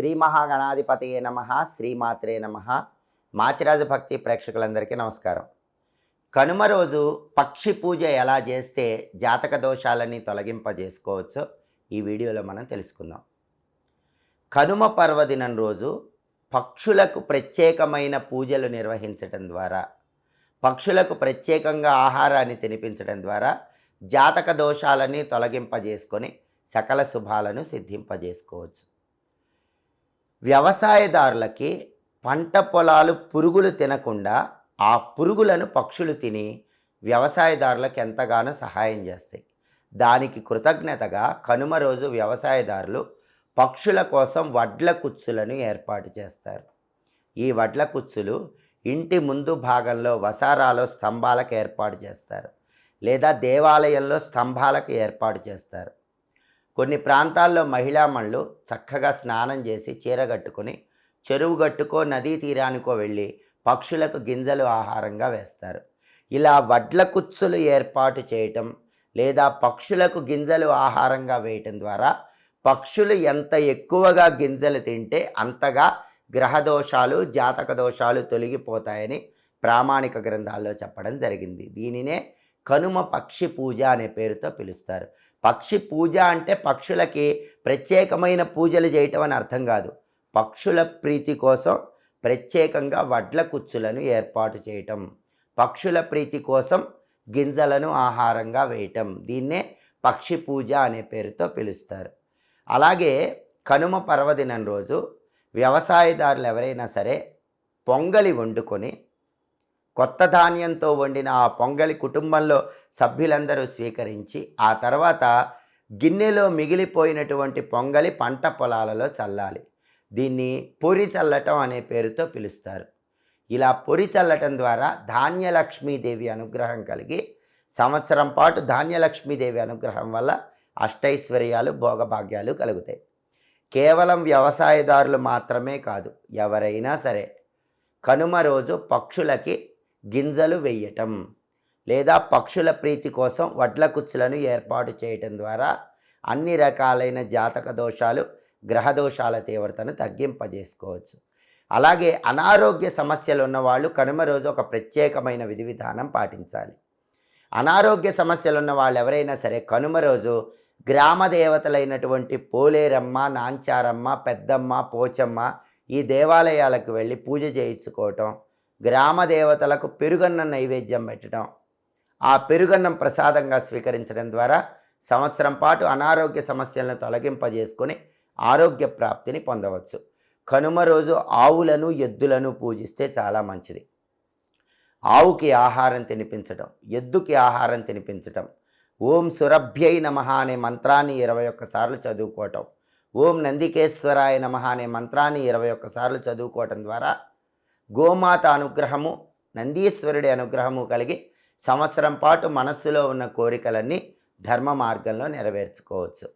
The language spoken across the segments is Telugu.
శ్రీ మహాగణాధిపతయే నమ శ్రీమాత్రే నమ. మాచిరాజు భక్తి ప్రేక్షకులందరికీ నమస్కారం. కనుమ రోజు పక్షి పూజ ఎలా చేస్తే జాతక దోషాలని తొలగింపజేసుకోవచ్చో ఈ వీడియోలో మనం తెలుసుకుందాం. కనుమ పర్వదినం రోజు పక్షులకు ప్రత్యేకమైన పూజలు నిర్వహించటం ద్వారా పక్షులకు ప్రత్యేకంగా ఆహారాన్ని తినిపించడం ద్వారా జాతక దోషాలని తొలగింపజేసుకొని సకల శుభాలను సిద్ధింపజేసుకోవచ్చు. వ్యవసాయదారులకి పంట పొలాలు పురుగులు తినకుండా ఆ పురుగులను పక్షులు తిని వ్యవసాయదారులకు ఎంతగానో సహాయం చేస్తాయి. దానికి కృతజ్ఞతగా కనుమ రోజు వ్యవసాయదారులు పక్షుల కోసం వడ్ల కుచ్చులను ఏర్పాటు చేస్తారు. ఈ వడ్ల కుచ్చులు ఇంటి ముందు భాగంలో వసారాలో స్తంభాలకు ఏర్పాటు చేస్తారు. లేదా దేవాలయంలో స్తంభాలకు ఏర్పాటు చేస్తారు. కొన్ని ప్రాంతాల్లో మహిళామణులు చక్కగా స్నానం చేసి చీర కట్టుకొని చెరువు గట్టుకో నదీ తీరానికో వెళ్ళి పక్షులకు గింజలు ఆహారంగా వేస్తారు. ఇలా వడ్ల కుచ్చులు ఏర్పాటు చేయటం లేదా పక్షులకు గింజలు ఆహారంగా వేయటం ద్వారా పక్షులు ఎంత ఎక్కువగా గింజలు తింటే అంతగా గ్రహదోషాలు జాతక దోషాలు తొలగిపోతాయని ప్రామాణిక గ్రంథాల్లో చెప్పడం జరిగింది. దీనినే కనుమ పక్షి పూజ అనే పేరుతో పిలుస్తారు. పక్షి పూజ అంటే పక్షులకి ప్రత్యేకమైన పూజలు చేయటం అని అర్థం కాదు. పక్షుల ప్రీతి కోసం ప్రత్యేకంగా వడ్ల కుచ్చులను ఏర్పాటు చేయటం పక్షుల ప్రీతి కోసం గింజలను ఆహారంగా వేయటం దీన్నే పక్షి పూజ అనే పేరుతో పిలుస్తారు. అలాగే కనుమ పర్వదినం రోజు వ్యవసాయదారులు ఎవరైనా సరే పొంగలి వండుకొని కొత్త ధాన్యంతో వండిన ఆ పొంగలి కుటుంబంలో సభ్యులందరూ స్వీకరించి ఆ తర్వాత గిన్నెలో మిగిలిపోయినటువంటి పొంగలి పంట పొలాలలో చల్లాలి. దీన్ని పొరి చల్లటం అనే పేరుతో పిలుస్తారు. ఇలా పొరి చల్లటం ద్వారా ధాన్యలక్ష్మీదేవి అనుగ్రహం కలిగి సంవత్సరం పాటు ధాన్యలక్ష్మీదేవి అనుగ్రహం వల్ల అష్టైశ్వర్యాలు భోగభాగ్యాలు కలుగుతాయి. కేవలం వ్యవసాయదారులు మాత్రమే కాదు ఎవరైనా సరే కనుమ రోజు పక్షులకి గింజలు వేయటం లేదా పక్షుల ప్రీతి కోసం వడ్ల కుచ్చులను ఏర్పాటు చేయటం ద్వారా అన్ని రకాలైన జాతక దోషాలు గ్రహ దోషాల తీవ్రతను తగ్గింపజేసుకోవచ్చు. అలాగే అనారోగ్య సమస్యలు ఉన్నవాళ్ళు కనుమ రోజు ఒక ప్రత్యేకమైన విధి విధానం పాటించాలి. అనారోగ్య సమస్యలున్న వాళ్ళు ఎవరైనా సరే కనుమ రోజు గ్రామ దేవతలైనటువంటి పోలేరమ్మ నాంచారమ్మ పెద్దమ్మ పోచమ్మ ఈ దేవాలయాలకు వెళ్ళి పూజ చేయించుకోవటం గ్రామ దేవతలకు పెరుగన్న నైవేద్యం పెట్టడం. ఆ పెరుగన్నం ప్రసాదంగా స్వీకరించడం ద్వారా సంవత్సరం పాటు అనారోగ్య సమస్యలను తొలగింపజేసుకొని ఆరోగ్య ప్రాప్తిని పొందవచ్చు. కనుమ రోజు ఆవులను ఎద్దులను పూజిస్తే చాలా మంచిది. ఆవుకి ఆహారం తినిపించటం ఎద్దుకి ఆహారం తినిపించటం ఓం సురభ్యై నమ అనే మంత్రాన్ని ఇరవై ఒక్కసార్లు చదువుకోవటం ఓం నందికేశ్వరాయ నమ అనే మంత్రాన్ని ఇరవై ఒక్కసార్లు చదువుకోవటం ద్వారా గోమాత అనుగ్రహము నందీశ్వరుడి అనుగ్రహము కలిగి సంవత్సరం పాటు మనస్సులో ఉన్న కోరికలన్నీ ధర్మ మార్గంలో నెరవేర్చుకోవచ్చు.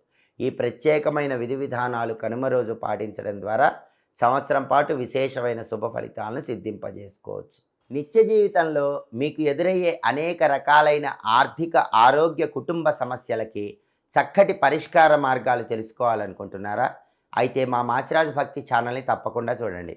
ఈ ప్రత్యేకమైన విధి విధానాలు కనుమ రోజు పాటించడం ద్వారా సంవత్సరం పాటు విశేషమైన శుభ ఫలితాలను సిద్ధింపజేసుకోవచ్చు. నిత్య జీవితంలో మీకు ఎదురయ్యే అనేక రకాలైన ఆర్థిక ఆరోగ్య కుటుంబ సమస్యలకి చక్కటి పరిష్కార మార్గాలు తెలుసుకోవాలనుకుంటున్నారా? అయితే మా మాచిరాజ్ భక్తి ఛానల్ని తప్పకుండా చూడండి.